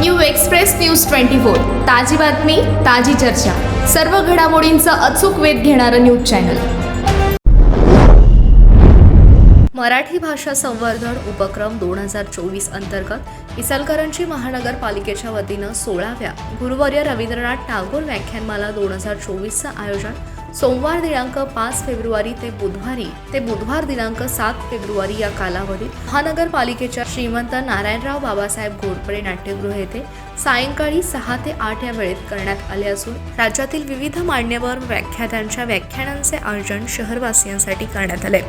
New express news twenty four. ताजी बातमी ताजी चर्चा. सर्व घडामोडींचा अचूक वेध घेणारं न्यूज चॅनल. मराठी भाषा संवर्धन उपक्रम दोन हजार चोवीस अंतर्गत इचलकरंजी महानगरपालिकेच्या वतीनं सोळाव्या गुरुवर्य रवींद्रनाथ टागोर व्याख्यानमाला दोन हजार चोवीसचं आयोजन सोमवार दिनांक पाच फेब्रुवारी ते बुधवारी ते बुधवार दिनांक सात फेब्रुवारी या कालावधीत महानगरपालिकेच्या श्रीमंत नारायणराव बाबासाहेब घोरपडे नाट्यगृह येथे सायंकाळी सहा ते आठ या वेळेत करण्यात आले असून राज्यातील विविध मान्यवर व्याख्यात्यांच्या व्याख्यानांचे आयोजन शहरवासियांसाठी करण्यात आले.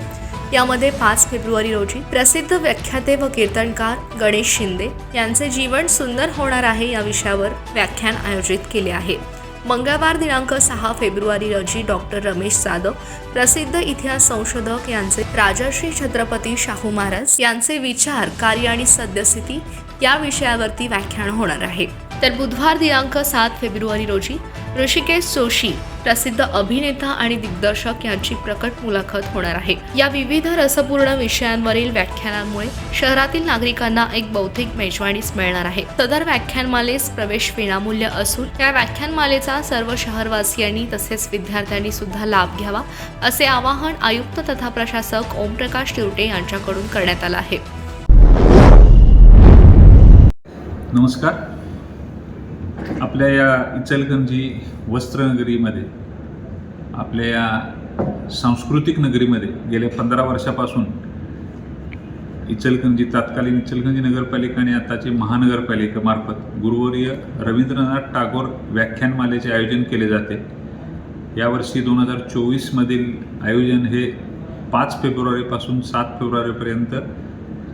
यामध्ये पाच फेब्रुवारी रोजी प्रसिद्ध व्याख्याते व कीर्तनकार गणेश शिंदे यांचे जीवन सुंदर होणार आहे या विषयावर व्याख्यान आयोजित केले आहे. मंगळवार दिनांक सहा फेब्रुवारी रोजी डॉक्टर रमेश जाधव प्रसिद्ध इतिहास संशोधक यांचे राजर्षी छत्रपती शाहू महाराज यांचे विचार कार्य आणि सद्यस्थिती या विषयावरती व्याख्यान होणार आहे. तर बुधवार दिनांक सात फेब्रुवारी रोजी ऋषिकेश जोशी प्रसिद्ध अभिनेता आणि दिग्दर्शक यांची प्रकट मुलाखत होणार आहे. या विविध रसपूर्ण विषयांवरील व्याख्यानांमुळे शहरातील नागरिकांना एक बौद्धिक मेजवानीस मिळणार आहे. सदर व्याख्यानमालेस प्रवेश विनामूल्य असून या व्याख्यानमालेचा सर्व शहरवासियांनी तसेच विद्यार्थ्यांनी सुद्धा लाभ घ्यावा असे आवाहन आयुक्त तथा प्रशासक ओमप्रकाश तिवटे यांच्याकडून करण्यात आलं आहे. नमस्कार. आपल्या या इचलकरंजी वस्त्रनगरीमध्ये आपल्या या सांस्कृतिक नगरीमध्ये गेल्या पंधरा वर्षापासून इचलकरंजी तत्कालीन इचलकरंजी नगरपालिका आणि आताची महानगरपालिकेमार्फत गुरुवर्य रवींद्रनाथ टागोर व्याख्यानमालेचे आयोजन केले जाते. यावर्षी दोन हजार चोवीसमधील आयोजन हे पाच फेब्रुवारीपासून सात फेब्रुवारीपर्यंत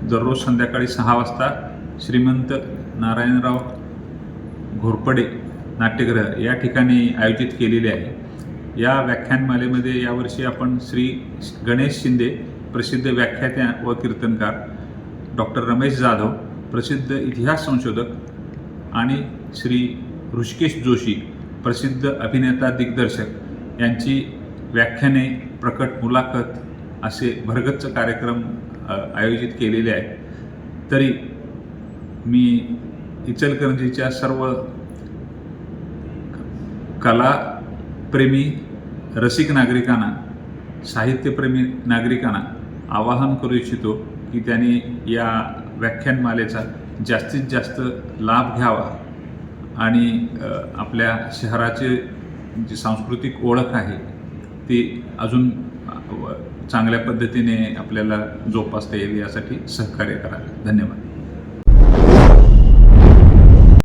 दररोज संध्याकाळी सहा वाजता श्रीमंत नारायणराव घोरपडे नाट्यगृह या ठिकाणी आयोजित केलेले आहे. या व्याख्यानमालेमध्ये यावर्षी आपण श्री गणेश शिंदे प्रसिद्ध व्याख्यात्या व कीर्तनकार डॉक्टर रमेश जाधव प्रसिद्ध इतिहास संशोधक आणि श्री ऋषिकेश जोशी प्रसिद्ध अभिनेता दिग्दर्शक यांची व्याख्याने प्रकट मुलाखत असे भरगच्च कार्यक्रम आयोजित केलेले आहेत. तरी मी इचलकरंजीच्या सर्व कलाप्रेमी रसिक नागरिकांना साहित्यप्रेमी नागरिकांना आवाहन करू इच्छितो की त्यांनी या व्याख्यानमालेचा जास्तीत जास्त लाभ घ्यावा आणि आपल्या शहराचे जी सांस्कृतिक ओळख आहे ती अजून चांगल्या पद्धतीने आपल्याला जोपासता येईल यासाठी सहकार्य करा धन्यवाद.